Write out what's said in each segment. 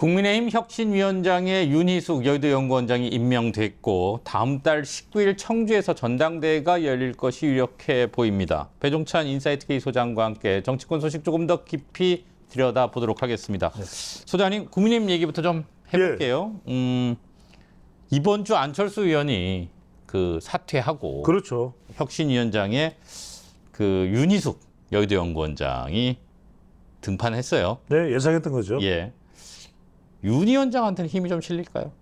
국민의힘 혁신위원장에 윤희숙 여의도 연구원장이 임명됐고 다음 달 19일 청주에서 전당대회가 열릴 것이 유력해 보입니다. 배종찬 인사이트 K 소장과 함께 정치권 소식 조금 더 깊이 들여다보도록 하겠습니다. 소장님, 국민의힘 얘기부터 좀 해볼게요. 음, 이번 주 안철수 의원이 그 사퇴하고 그렇죠. 혁신위원장에 그 윤희숙 여의도 연구원장이 등판했어요. 네, 예상했던 거죠. 예. 윤 위원장한테는 힘이 좀 실릴까요?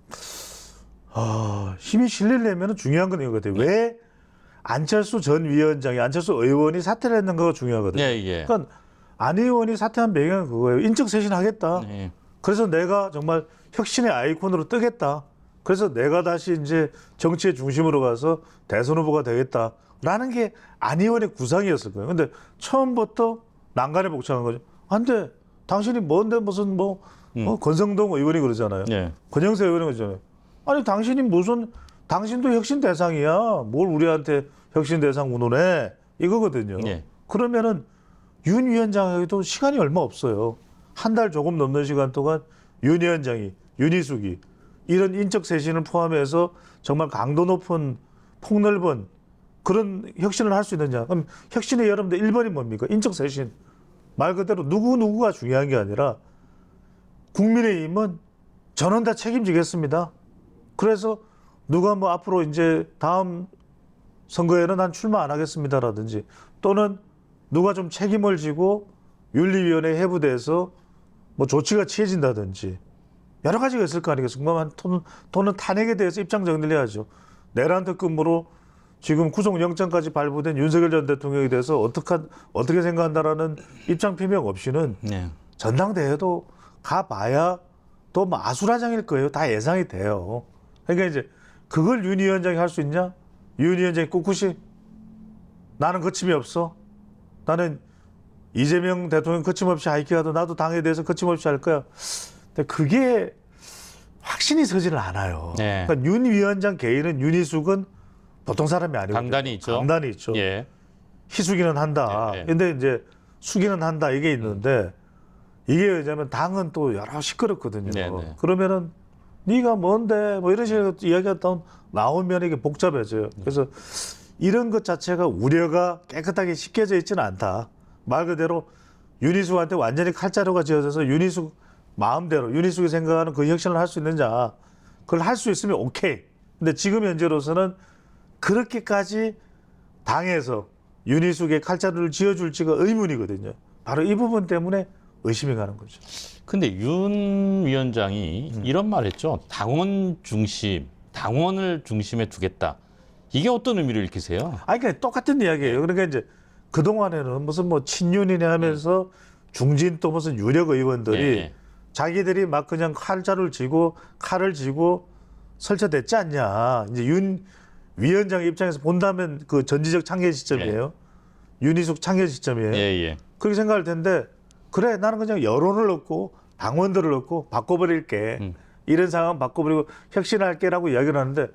아, 힘이 실리려면 중요한 건 이거 같아요. 왜 안철수 전 위원장이 안철수 의원이 사퇴를 했는가가 중요하거든요. 예, 예. 그러니까 안 의원이 사퇴한 배경은 그거예요. 인적 쇄신하겠다. 예. 그래서 내가 정말 혁신의 아이콘으로 뜨겠다. 그래서 내가 다시 이제 정치의 중심으로 가서 대선 후보가 되겠다라는 게 안 의원의 구상이었을 거예요. 근데 처음부터 난간에 복잡한 거죠. 안 돼. 당신이 뭔데 무슨 뭐 어, 권성동 의원이 그러잖아요. 예. 권영세 의원이 그러잖아요. 아니 당신이 무슨 당신도 혁신 대상이야. 뭘 우리한테 혁신 대상 운운해 이거거든요. 예. 그러면은 윤 위원장에게도 시간이 얼마 없어요. 한 달 조금 넘는 시간 동안 윤 위원장이 윤희숙이 이런 인적 쇄신을 포함해서 정말 강도 높은 폭넓은 그런 혁신을 할 수 있느냐? 그럼 혁신의 여러분들 1번이 뭡니까? 인적 쇄신. 말 그대로 누구 누구가 중요한 게 아니라 국민의힘은 저는 다 책임지겠습니다. 그래서 누가 뭐 앞으로 이제 다음 선거에는 난 출마 안 하겠습니다라든지 또는 누가 좀 책임을 지고 윤리위원회 해부돼서 뭐 조치가 취해진다든지 여러 가지가 있을 거 아니겠습니까? 그러면 또는, 또는 탄핵에 대해서 입장 정리를 해야죠. 내란 특검으로 지금 구속영장까지 발부된 윤석열 전 대통령에 대해서 어떻게 어떻게 생각한다라는 입장 표명 없이는 예. 전당대회도 가봐야 또 마술화장일 거예요. 다 예상이 돼요. 그러니까 이제 그걸 윤 위원장이 할 수 있냐? 윤 위원장이 꿋꿋이 나는 거침이 없어. 나는 이재명 대통령 거침없이 하이킹하도 나도 당에 대해서 거침없이 할 거야. 근데 그게 확신이 서지는 않아요. 네. 그러니까 윤 위원장 개인은 윤희숙은 보통 사람이 아니고 강단이 있죠. 강단이 있죠. 예. 희숙이는 한다. 네, 네. 근데 이제 숙이는 한다 이게 있는데 이게 왜냐면 당은 또 여러 시끄럽거든요. 네, 네. 그러면은 네가 뭔데 뭐 이런 식으로 이야기가 또 나오면 이게 복잡해져요. 그래서 이런 것 자체가 우려가 깨끗하게 씻겨져 있지는 않다. 말 그대로 윤희숙한테 완전히 칼자루가 지어져서 윤희숙 마음대로 윤희숙이 생각하는 그 혁신을 할 수 있느냐 그걸 할 수 있으면 오케이. 근데 지금 현재로서는 그렇게까지 당에서 윤희숙의 칼자루를 지어줄지가 의문이거든요. 바로 이 부분 때문에 의심이 가는 거죠. 근데 윤 위원장이 음. 이런 말 했죠. 당원 중심, 당원을 중심에 두겠다. 이게 어떤 의미를 일으키세요? 아니, 그러니까 똑같은 이야기예요. 그러니까 이제 그동안에는 무슨 뭐 친윤이네 하면서 중진 또 무슨 유력 의원들이 예, 예. 자기들이 막 그냥 칼자루를 쥐고 칼을 쥐고 설쳐댔지 않냐. 이제 윤 위원장 입장에서 본다면 그 전지적 창현 시점이에요. 윤희숙 창현 시점이에요. 예, 예. 그렇게 생각할 텐데 그래 나는 그냥 여론을 얻고 당원들을 얻고 바꿔버릴게 음. 이런 상황 바꿔버리고 혁신할게라고 이야기를 하는데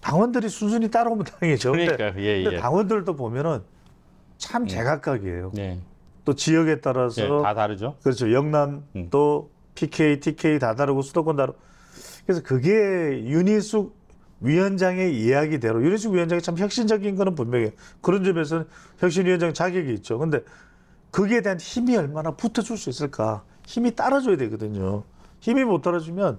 당원들이 순순히 따라오면 당이죠. 근데, 그러니까요. 예, 근데 예. 당원들도 보면은 참 제각각이에요. 네. 또 지역에 따라서 예, 다 다르죠. 그렇죠. 영남 음. 또 PK, TK 다 다르고 수도권 다르고 그래서 그게 윤희숙 위원장의 이야기대로 윤희숙 위원장이 참 혁신적인 거는 분명해요. 그런 점에서는 혁신위원장 자격이 있죠. 근데 거기에 대한 힘이 얼마나 붙어줄 수 있을까? 힘이 따라줘야 되거든요. 힘이 못 따라주면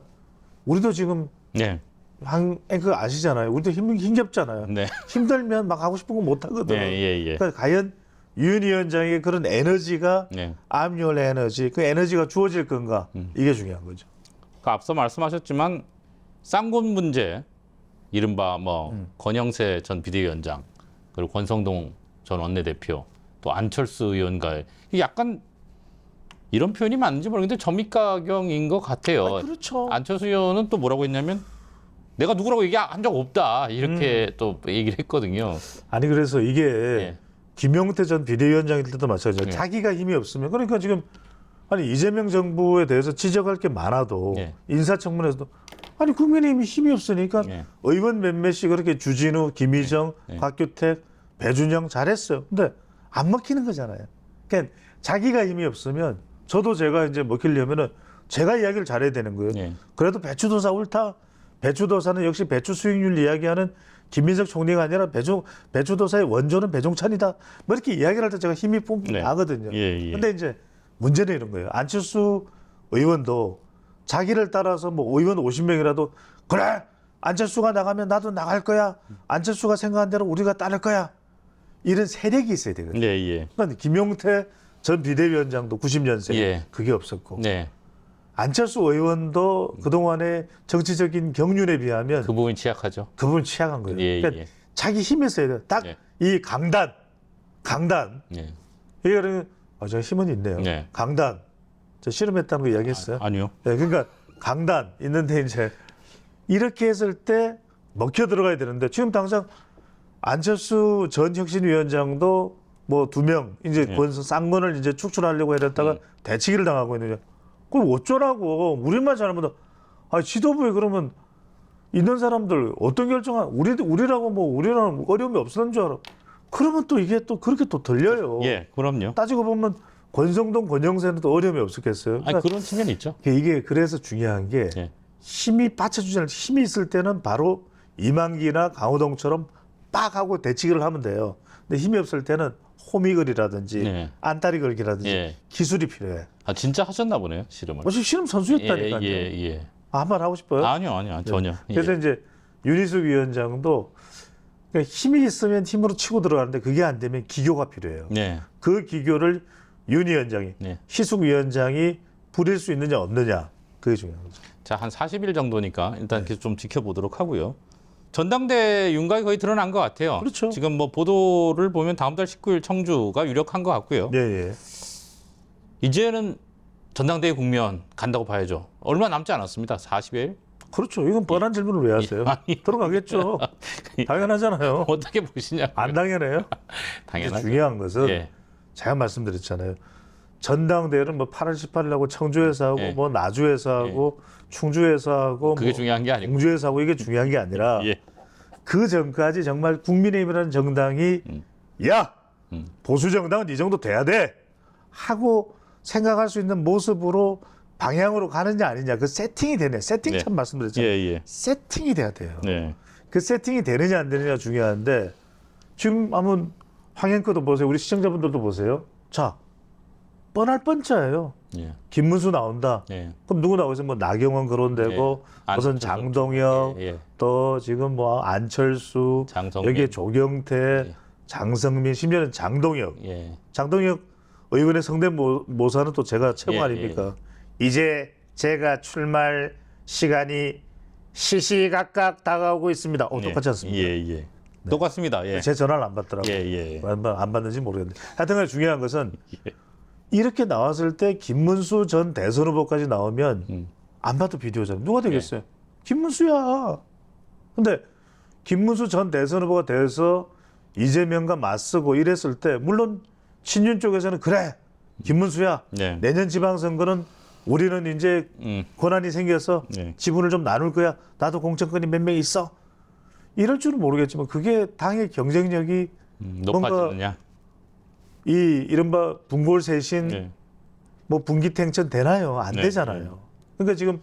우리도 지금 네. 한 앵커 아시잖아요. 우리도 힘 힘겹잖아요. 네. 힘들면 막 하고 싶은 거 못 하거든. 네, 예, 예. 그러니까 과연 윤 위원장의 그런 에너지가 네. 암열 에너지, 그 에너지가 주어질 건가 이게 중요한 거죠. 그 앞서 말씀하셨지만 쌍권 문제, 이른바 뭐 음. 권영세 전 비대위원장 그리고 권성동 전 원내대표 또 안철수 의원과의 약간 이런 표현이 맞는지 모르겠는데 점입가경인 것 같아요. 아, 그렇죠. 안철수 의원은 또 뭐라고 했냐면 내가 누구라고 얘기한 적 없다 이렇게 음. 또 얘기를 했거든요. 아니 그래서 이게 예. 김용태 전 비대위원장일 때도 마찬가지예요. 예. 자기가 힘이 없으면 그러니까 지금 아니 이재명 정부에 대해서 지적할 게 많아도 예. 인사청문회에서도 아니 국민의힘이 힘이 없으니까 예. 의원 몇몇이 그렇게 주진우, 김희정, 예. 곽규택, 배준영 잘했어요. 근데 안 먹히는 거잖아요. 그러니까 자기가 힘이 없으면 저도 제가 이제 먹히려면은 제가 이야기를 잘해야 되는 거예요. 예. 그래도 배추도사 옳다. 배추도사는 역시 배추 수익률 이야기하는 김민석 총리가 아니라 배추 배추도사의 원조는 배종찬이다. 뭐 이렇게 이야기를 할 때 제가 힘이 뿜뿜 네. 나거든요. 예, 예. 근데 이제 문제는 이런 거예요. 안철수 의원도 자기를 따라서 뭐 의원 50명이라도 그래 안철수가 나가면 나도 나갈 거야. 안철수가 생각한 대로 우리가 따를 거야. 이런 세력이 있어야 되거든요. 네, 예. 그러니까 김용태 전 비대위원장도 90년생 예. 그게 없었고 네. 안철수 의원도 그동안의 정치적인 경륜에 비하면 그 부분이 취약하죠. 그 부분 취약한 거예요. 예, 그러니까 예. 자기 힘이 있어야 돼요. 딱 예. 이 강단, 강단. 예. 이거는 아, 저 힘은 있네요. 네. 강단. 저 실험했다는 거 이야기했어요. 아니요. 네, 그러니까 강단 있는데 이제 이렇게 했을 때 먹혀 들어가야 되는데 지금 당장 안철수 전 혁신위원장도 뭐 두 명 이제 예. 권선 쌍권을 이제 축출하려고 이랬다가 대치기를 당하고 있는데 그걸 어쩌라고 우리만 잘못하 아 지도부에 그러면 있는 사람들 어떤 결정한 우리 우리라고 뭐 우리랑 어려움이 없었는 줄 알아 그러면 또 이게 또 그렇게 또 들려요 예, 그럼요. 따지고 보면 권성동 권영세는 또 어려움이 없었겠어요 그러니까 그런 측면이 있죠. 이게 그래서 중요한 게 예. 힘이 받쳐주지 않는 힘이 있을 때는 바로 이만기나 강호동처럼 빡 하고 대치기를 하면 돼요. 근데 힘이 없을 때는 호미걸이라든지 네. 안다리 걸기라든지 예. 기술이 필요해. 아, 진짜 하셨나 보네요, 실험을. 뭐 지금 실험 예, 선수였다니까요. 예, 예. 아, 한번 하고 싶어요. 아니요, 아니요. 전혀. 그래서 예. 이제 윤희숙 위원장도 그러니까 힘이 있으면 힘으로 치고 들어가는데 그게 안 되면 기교가 필요해요. 네. 그 기교를 윤 위원장이 네. 희숙 위원장이 부릴 수 있느냐 없느냐 그게 중요한 거죠. 자, 한 40일 정도니까 네. 일단 계속 좀 지켜보도록 하고요. 전당대 윤곽이 거의 드러난 것 같아요. 그렇죠. 지금 뭐 보도를 보면 다음 달 19일 청주가 유력한 것 같고요. 예, 예. 이제는 전당대회 국면 간다고 봐야죠. 얼마 남지 않았습니다. 40일. 그렇죠. 이건 뻔한 질문을 왜 하세요? 아니. 들어가겠죠. 당연하잖아요. 어떻게 보시냐? 안 당연해요? 당연하죠. 중요한 것은 예. 제가 말씀드렸잖아요. 전당대회는 뭐 8월 18일 하고 청주에서 하고 예. 뭐 나주에서 하고 충주에서 하고 그게 뭐 중요한 게 아니고. 공주에서 하고 이게 중요한 게 아니라 예. 그 전까지 정말 국민의힘이라는 정당이 야 음. 보수 정당은 이 정도 돼야 돼 하고 생각할 수 있는 모습으로 방향으로 가느냐 아니냐 그 세팅이 되네 세팅 네. 참 예, 말씀드렸잖아요 예. 세팅이 돼야 돼요 네. 그 세팅이 되느냐 안 되느냐 중요한데 지금 한번 황행거도 보세요 우리 시청자분들도 보세요 자 뻔할 뻔짜예요 예. 김문수 나온다 예. 그럼 누구 나오세요 뭐 나경원 거론되고 예. 무슨. 장동혁 예. 예. 또 지금 뭐 안철수 장성민. 여기에 조경태 예. 장성민 심지어는 장동혁 예. 장동혁 의원의 성대모사는 또 제가 최고 예, 아닙니까 이제 제가 출마할 시간이 시시각각 다가오고 있습니다 어, 똑같지 않습니까 예, 예. 똑같습니다. 예. 제 전화를 안 받더라고요 예, 예. 안, 받- 받는지 모르겠는데 하여튼간 중요한 것은 이렇게 나왔을 때 김문수 전 대선 후보까지 나오면 음. 안 봐도 비디오잖아요. 누가 되겠어요? 김문수야. 근데 김문수 전 대선 후보가 돼서 이재명과 맞서고 이랬을 때 물론 친윤 쪽에서는 그래 김문수야 네. 내년 지방선거는 우리는 이제 음. 권한이 생겨서 네. 지분을 좀 나눌 거야. 나도 공천권이 몇 명 있어. 이럴 줄은 모르겠지만 그게 당의 경쟁력이 음, 높아지느냐? 이 이른바 분골쇄신 예. 뭐 분기탱천 되나요? 안 네, 되잖아요. 그러니까 지금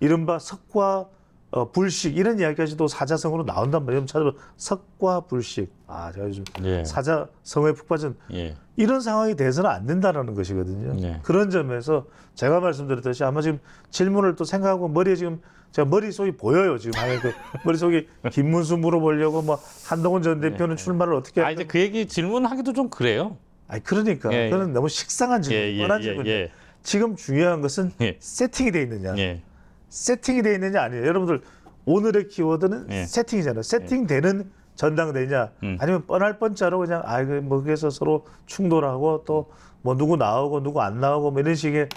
이른바 석과 어, 불식 이런 이야기까지도 사자성어로 나온단 말이에요. 찾아보 석과 불식. 아, 제가 요즘 예. 사자성어에 푹 빠진 예. 이런 상황이 돼서는 안 된다라는 것이거든요. 네. 그런 점에서 제가 말씀드렸듯이 아마 지금 질문을 또 생각하고 머리에 지금 제가 머릿속이 보여요. 지금 아예 그 머릿속이 김문수 물어보려고 뭐 한동훈 전 대표는 출마를 어떻게 네. 아? 이제 그 얘기 질문하기도 좀 그래요. 아니 그러니까 예, 예. 그건 너무 식상한 질문, 예, 예, 뻔한 예, 질문이에요. 예. 지금 중요한 것은 예. 세팅이 돼 있느냐. 예. 세팅이 돼 있느냐 아니냐. 여러분들 오늘의 키워드는 예. 세팅이잖아요. 세팅되는 전당대냐 음. 아니면 뻔할 뻔짜로 그냥 아 이거 뭐 그래서 서로 충돌하고 또 뭐 누구 나오고 누구 안 나오고 뭐 이런 식의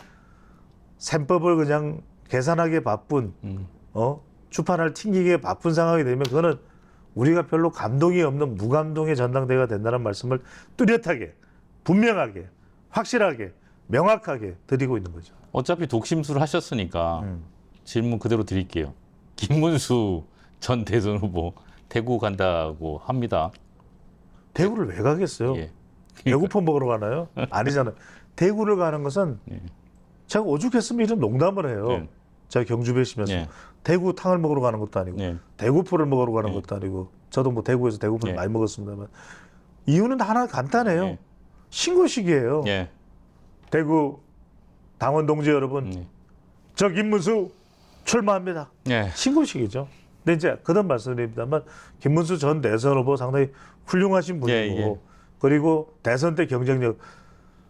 셈법을 그냥 계산하기에 바쁜 음. 어 주판을 튕기기에 바쁜 상황이 되면 그거는 우리가 별로 감동이 없는 무감동의 전당대회가 된다는 말씀을 뚜렷하게 분명하게 확실하게 명확하게 드리고 있는 거죠. 어차피 독심술 하셨으니까 음. 질문 그대로 드릴게요. 김문수 전 대선 후보 대구 간다고 합니다. 대구를 왜 가겠어요? 예. 배고파 먹으러 가나요? 아니잖아요. 대구를 가는 것은 예. 제가 오죽했으면 이런 농담을 해요. 네. 제가 경주에 시면서 네. 대구 탕을 먹으러 가는 것도 아니고 네. 대구포를 먹으러 가는 네. 것도 아니고 저도 뭐 대구에서 대구포를 네. 많이 먹었습니다만 이유는 하나 간단해요. 네. 신고식이에요. 예. 대구 당원 동지 여러분, 네. 저 김문수 출마합니다. 예. 신고식이죠. 근데 이제 그런 말씀드립니다만 김문수 전 대선 후보 상당히 훌륭하신 분이고 예, 예. 그리고 대선 때 경쟁력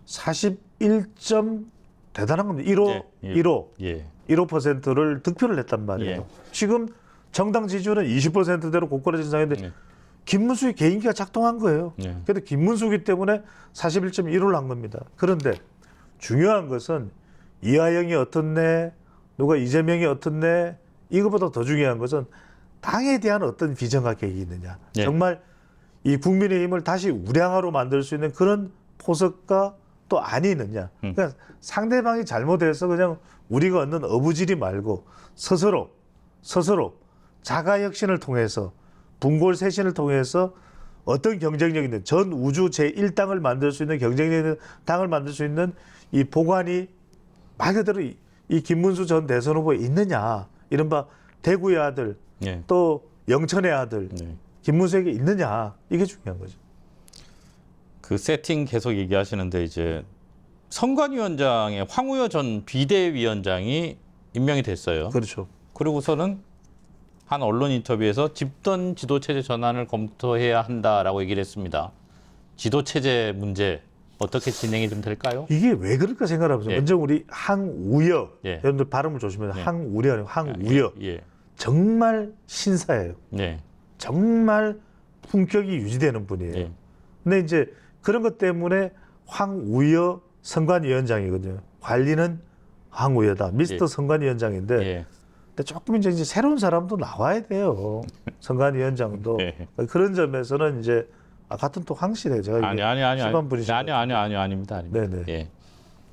41점 대단한 겁니다. 1호 예, 예. 1호 예. 1호퍼센트를 득표를 했단 말이에요. 예. 지금 정당 지지율은 20%대로 고퀄해진 상황인데 예. 김문수의 개인기가 작동한 거예요. 예. 그래도 김문수기 때문에 41.1을 한 겁니다. 그런데 중요한 것은 이하영이 어떻네, 누가 이재명이 어떻네, 이것보다 더 중요한 것은 당에 대한 어떤 비정한 계획이 있느냐. 예. 정말 이 국민의힘을 다시 우량화로 만들 수 있는 그런 포석과 또 있느냐. 음. 그러니까 상대방이 잘못해서 그냥 우리가 얻는 어부지리 말고 스스로 스스로 자가 혁신을 통해서 분골 쇄신을 통해서 어떤 경쟁력 있는 전 우주 제 1당을 만들 수 있는 경쟁력 있는 당을 만들 수 있는 이 보관이 말 그대로 이, 이 김문수 전 대선 후보에 있느냐 이른바 대구의 아들 예. 또 영천의 아들 네. 김문수에게 있느냐 이게 중요한 거죠. 그 세팅 계속 얘기하시는데 이제 선관위원장의 황우여 전 비대위원장이 임명이 됐어요. 그렇죠. 그리고서는 한 언론 인터뷰에서 집단 지도 체제 전환을 검토해야 한다라고 얘기를 했습니다. 지도 체제 문제 어떻게 진행이 좀 될까요? 이게 왜 그럴까 생각해보죠. 예. 먼저 우리 항우여 예. 여러분들 발음을 조심해서 예. 항우여 아니고 항우여 예. 정말 신사예요. 네. 정말 품격이 유지되는 분이에요. 예. 근데 이제 그런 것 때문에 황우여 선관위원장이거든요. 관리는 황우여다. 미스터 예. 선관위원장인데 예. 근데 조금 이제, 이제 새로운 사람도 나와야 돼요. 선관위원장도 예. 그런 점에서는 이제 아, 같은 또 황씨네 제가 아니 아니 아니 아니 분이시 아니 아니 아니 아닙니다. 아닙니다. 네네. 예.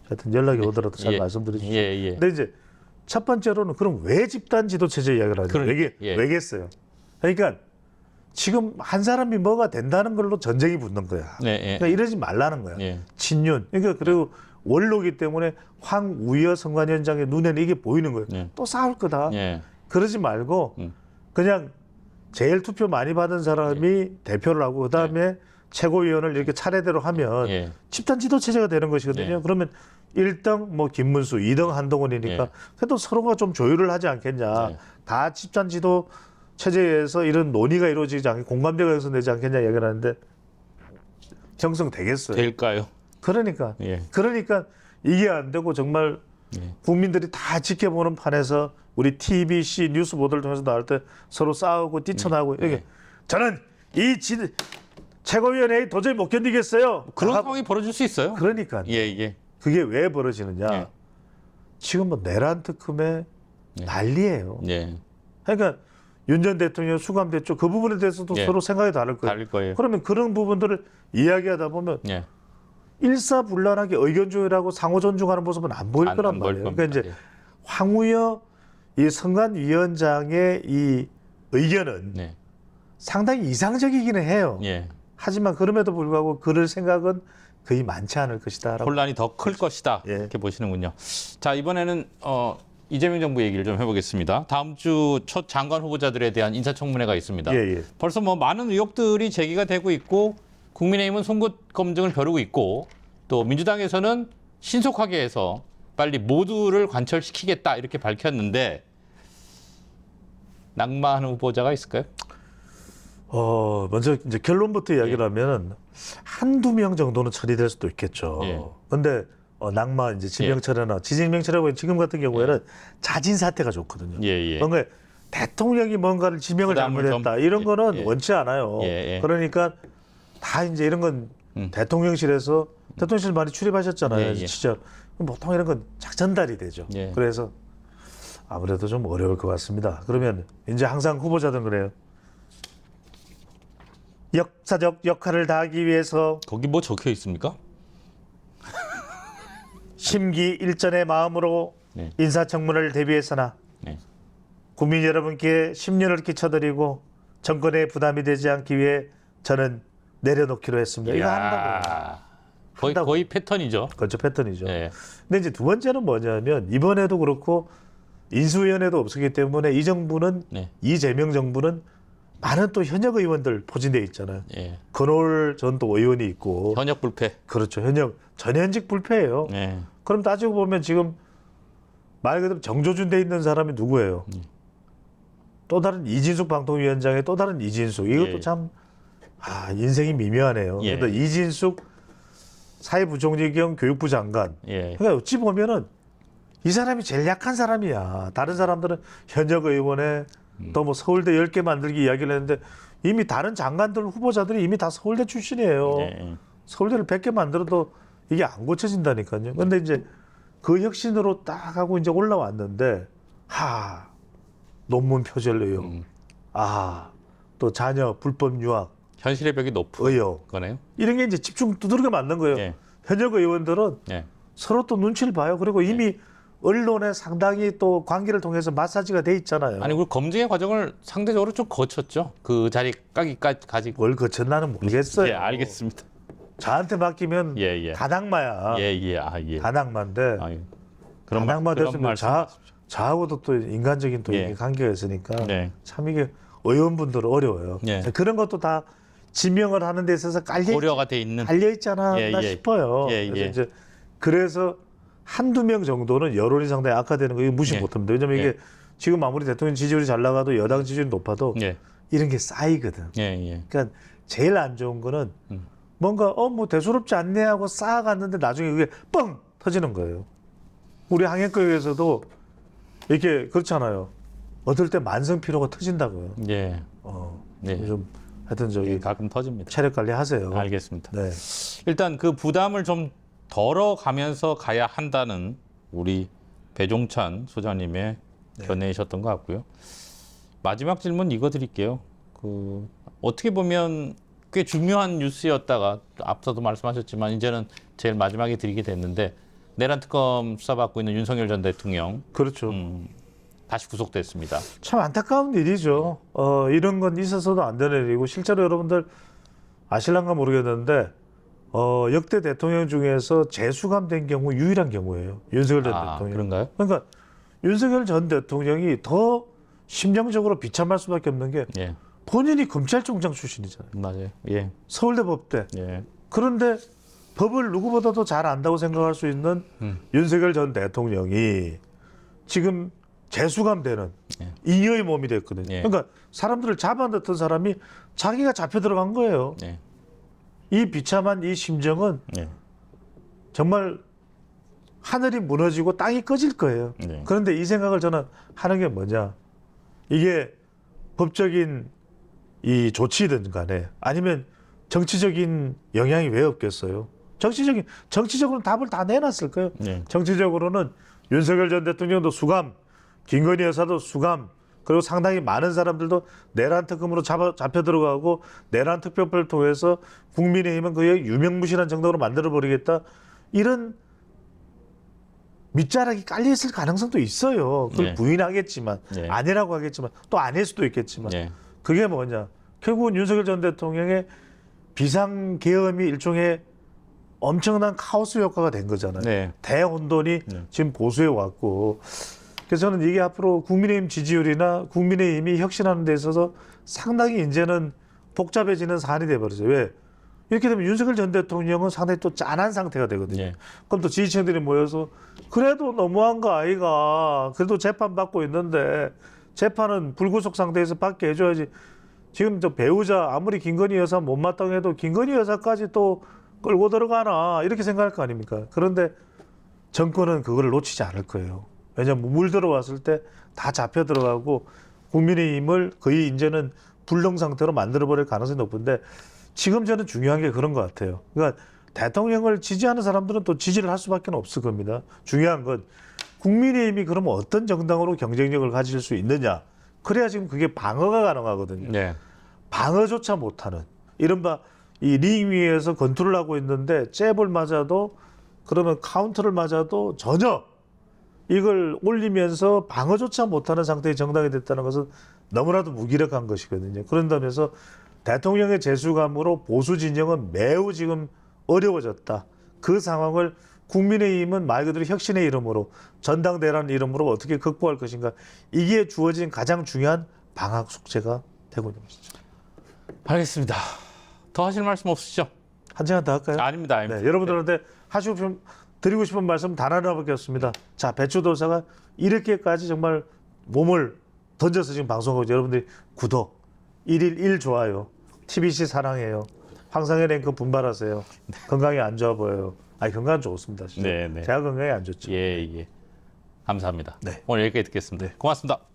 하여튼 연락이 오더라도 잘 예. 말씀드리십시오. 예, 예. 근데 이제 첫 번째로는 그럼 왜 집단 지도 체제 이야기를 하냐? 그러니까, 왜게 예. 왜겠어요? 그러니까 지금 한 사람이 뭐가 된다는 걸로 전쟁이 붙는 거야. 네, 예. 그러니까 이러지 말라는 거야. 예. 친윤. 그러니까 그리고 원로기 때문에 황우여 선관위원장의 눈에는 이게 보이는 거예요. 예. 또 싸울 거다. 예. 그러지 말고 음. 그냥 제일 투표 많이 받은 사람이 대표를 하고 그다음에 최고위원을 이렇게 차례대로 하면 예. 집단 지도 체제가 되는 것이거든요. 예. 그러면 1등 뭐 김문수, 2등 한동훈이니까 예. 그래도 서로가 좀 조율을 하지 않겠냐. 예. 다 집단 지도 체제에서 이런 논의가 이루어지지 않게 공감대가 형성되지 않겠냐 얘기를 하는데 형성되겠어요. 될까요? 그러니까 예. 그러니까 이게 안 되고 정말 예. 국민들이 다 지켜보는 판에서 우리 TBC 뉴스 보도를 통해서 나올 때 서로 싸우고 뛰쳐나고 네. 이게 저는 이 지, 최고위원회에 도저히 못 견디겠어요. 그런 다- 상황이 벌어질 수 있어요. 그러니까 예, 예. 그게 왜 벌어지느냐? 예. 지금 뭐 내란 특검에 예. 난리예요. 예. 그러니까 윤 전 대통령 수감됐죠. 그 부분에 대해서도 예. 서로 생각이 다를 거예요. 다를 거예요. 그러면 그런 부분들을 이야기하다 보면 예. 일사불란하게 의견 조율하고 상호 존중하는 모습은 안 보일 안- 거란 안 보일 말이에요. 겁니다. 그러니까 이제 예. 황우여 이 선관 위원장의 이 의견은 네. 상당히 이상적이기는 해요. 예. 하지만 그럼에도 불구하고 그럴 생각은 거의 많지 않을 것이다라고. 혼란이 더 클 것이다 예. 이렇게 보시는군요. 자 이번에는 어, 이재명 정부 얘기를 좀 해보겠습니다. 다음 주 첫 장관 후보자들에 대한 인사청문회가 있습니다. 예, 예. 벌써 뭐 많은 의혹들이 제기가 되고 있고 국민의힘은 송곳 검증을 벼르고 있고 또 민주당에서는 신속하게 해서 빨리 모두를 관철시키겠다 이렇게 밝혔는데 낙마하는 후보자가 있을까요? 어, 먼저 이제 결론부터 이야기를 하면 한두 명 정도는 처리될 수도 있겠죠. 예. 근데 어, 낙마 이제 지명철회나 지명철회고 지금 같은 경우에는 자진 사퇴가 좋거든요. 예, 예. 뭔가 대통령이 뭔가를 지명을 잘못했다 좀- 이런 예, 거는 예. 원치 않아요. 예, 예. 그러니까 다 이제 이런 건 음. 대통령실에서 대통령실 많이 출입하셨잖아요. 예, 예. 진짜 보통 이런 건 작전달이 되죠. 예. 그래서 아무래도 좀 어려울 것 같습니다. 그러면 이제 항상 후보자들은 그래요. 역사적 역할을 다하기 위해서 거기 뭐 적혀 있습니까? 심기 일전의 마음으로 네. 인사청문회를 대비해서나 네. 국민 여러분께 심려를 끼쳐드리고 정권에 부담이 되지 않기 위해 저는 내려놓기로 했습니다. 이거 한다고. 거의 한다고. 거의 패턴이죠. 그렇죠 패턴이죠. 예. 근데 이제 두 번째는 뭐냐면 이번에도 그렇고 인수위원회도 없었기 때문에 이 정부는 네. 이재명 정부는 많은 또 현역 의원들 포진돼 있잖아요. 예. 건월 전또 의원이 있고 현역 불패. 그렇죠 현역 전현직 불패예요. 예. 그럼 따지고 보면 지금 말 그대로 정조준 돼 있는 사람이 누구예요? 음. 또 다른 이진숙 방통위원장의 또 다른 이진숙 이것도 예. 참 아, 인생이 미묘하네요. 예. 그런데 이진숙 사회부총리 겸 교육부 장관 예. 그러니까 어찌 보면은 이 사람이 제일 약한 사람이야. 다른 사람들은 현역 의원에 음. 또 뭐 서울대 10개 만들기 이야기를 했는데 이미 다른 장관들 후보자들이 이미 다 서울대 출신이에요. 예. 서울대를 100개 만들어도 이게 안 고쳐진다니까요. 근데 이제 그 혁신으로 딱 하고 이제 올라왔는데 하 논문 표절 의혹. 음. 아, 또 자녀 불법 유학 현실의 벽이 높은 의혹. 거네요. 이런 게 이제 집중 두드리게 만든 거예요. 예. 현역 의원들은 예. 서로 또 눈치를 봐요. 그리고 이미 언론에 상당히 또 관계를 통해서 마사지가 돼 있잖아요. 아니, 그 검증의 과정을 상대적으로 좀 거쳤죠. 그 자리까지까지 가지. 뭘 거쳤나는 모르겠어요. 예, 알겠습니다. 저한테 맡기면 예, 예. 다낭마야. 예, 예. 아, 예. 그런 말, 다낭마 그런 됐으면 말씀 자. 저하고도 또 인간적인 또 예. 관계가 있으니까 네. 참 이게 의원분들은 어려워요. 예. 그런 것도 다 지명을 하는 데 있어서 깔려 고려가 돼 있는 달려 있잖아 예, 나 예. 싶어요. 예, 그래서 예. 이제 그래서 한두 명 정도는 여론이 상당히 악화되는 거 이거 무시 예. 못합니다. 왜냐면 이게 예. 지금 아무리 대통령 지지율이 잘 나가도 여당 지지율이 높아도 예. 이런 게 쌓이거든. 예, 예. 그러니까 제일 안 좋은 거는 음. 뭔가 어 뭐 대수롭지 않네 하고 쌓아갔는데 나중에 그게 뻥 터지는 거예요. 우리 항해과에서도 이렇게 그렇잖아요. 어떨 때 만성 피로가 터진다고요. 예. 어, 네. 좀 하여튼 저기 가끔 터집니다. 체력 관리 하세요. 알겠습니다. 네. 일단 그 부담을 좀 덜어가면서 가야 한다는 우리 배종찬 소장님의 네. 견해이셨던 것 같고요. 마지막 질문 이거 드릴게요. 그 어떻게 보면 꽤 중요한 뉴스였다가 앞서도 말씀하셨지만 이제는 제일 마지막에 드리게 됐는데 내란 특검 수사받고 있는 윤석열 전 대통령 그렇죠. 음, 다시 구속됐습니다. 참 안타까운 일이죠. 어, 이런 건 있어서도 안 되는 일이고 실제로 여러분들 아실랑가 모르겠는데 어, 역대 대통령 중에서 재수감된 경우 유일한 경우예요. 윤석열 전 아, 대통령. 그런가요? 그러니까 윤석열 전 대통령이 더 심정적으로 비참할 수밖에 없는 게 예, 본인이 검찰총장 출신이잖아요. 맞아요. 예, 서울대 법대. 예, 그런데 법을 누구보다도 잘 안다고 생각할 수 있는 음. 윤석열 전 대통령이 지금 재수감되는 예. 잉여의 몸이 됐거든요. 예. 그러니까 사람들을 잡아넣던 사람이 자기가 잡혀 들어간 거예요. 예, 이 비참한 이 심정은 예, 정말 하늘이 무너지고 땅이 꺼질 거예요. 네. 그런데 이 생각을 저는 하는 게 뭐냐. 이게 법적인 이 조치든 간에 아니면 정치적인 영향이 왜 없겠어요. 정치적인, 정치적으로는 답을 다 내놨을 거예요. 예, 정치적으로는 윤석열 전 대통령도 수감, 김건희 여사도 수감, 그리고 상당히 많은 사람들도 내란 특검으로 잡아, 잡혀 들어가고 내란 특별법을 통해서 국민의힘은 그의 유명무실한 정당으로 만들어 버리겠다 이런 밑자락이 깔려 있을 가능성도 있어요. 그걸 네. 부인하겠지만 네. 아니라고 하겠지만 또 아닐 수도 있겠지만 예, 그게 뭐냐? 결국은 윤석열 전 대통령의 비상 계엄이 일종의 엄청난 카오스 효과가 된 거잖아요. 네. 대혼돈이 네. 지금 지금 보수해 왔고 그래서 저는 이게 앞으로 국민의힘 지지율이나 국민의힘이 혁신하는 데 있어서 상당히 이제는 복잡해지는 사안이 돼버렸어요. 왜? 이렇게 되면 윤석열 전 대통령은 상당히 또 짠한 상태가 되거든요. 예. 그럼 또 지지층들이 모여서 그래도 너무한 거 아이가 그래도 재판 받고 있는데 재판은 불구속 상태에서 받게 해줘야지 지금 저 배우자 아무리 김건희 여사 못마땅해도 김건희 여사까지 또 끌고 들어가나 이렇게 생각할 거 아닙니까 그런데 정권은 그거를 놓치지 않을 거예요 왜냐하면 물 들어왔을 때 다 잡혀 들어가고 국민의힘을 거의 이제는 불능 상태로 만들어 버릴 가능성이 높은데 지금 저는 중요한 게 그런 것 같아요. 그러니까 대통령을 지지하는 사람들은 또 지지를 할 수밖에 없을 겁니다. 중요한 건 국민의힘이 그러면 어떤 정당으로 경쟁력을 가질 수 있느냐. 그래야 지금 그게 방어가 가능하거든요. 예, 방어조차 못하는 이른바 이 링 위에서 건투를 하고 있는데 잽을 맞아도 그러면 카운터를 맞아도 전혀 이걸 올리면서 방어조차 못하는 상태의 정당이 됐다는 것은 너무나도 무기력한 것이거든요. 그런다면서 대통령의 재수감으로 보수 진영은 매우 지금 어려워졌다. 그 상황을 국민의힘은 말 그대로 혁신의 이름으로 전당대라는 이름으로 어떻게 극복할 것인가 이게 주어진 가장 중요한 방학 숙제가 되고 있는 것이죠. 알겠습니다. 더 하실 말씀 없으시죠? 한 시간 더 할까요? 아닙니다. 아닙니다. 네, 여러분들한테 하시고 싶은 드리고 싶은 말씀 단 하나밖에 없습니다. 자, 배추도사가 이렇게까지 정말 몸을 던져서 지금 방송하고. 여러분들이 구독, 일일일 좋아요, TBC 사랑해요, 황상의 랭크 분발하세요. 건강이 안 좋아 보여요. 아니 건강 좋습니다. 진짜. 네, 네. 제가 건강이 안 좋죠. 예, 예. 감사합니다. 네. 오늘 여기까지 듣겠습니다. 고맙습니다.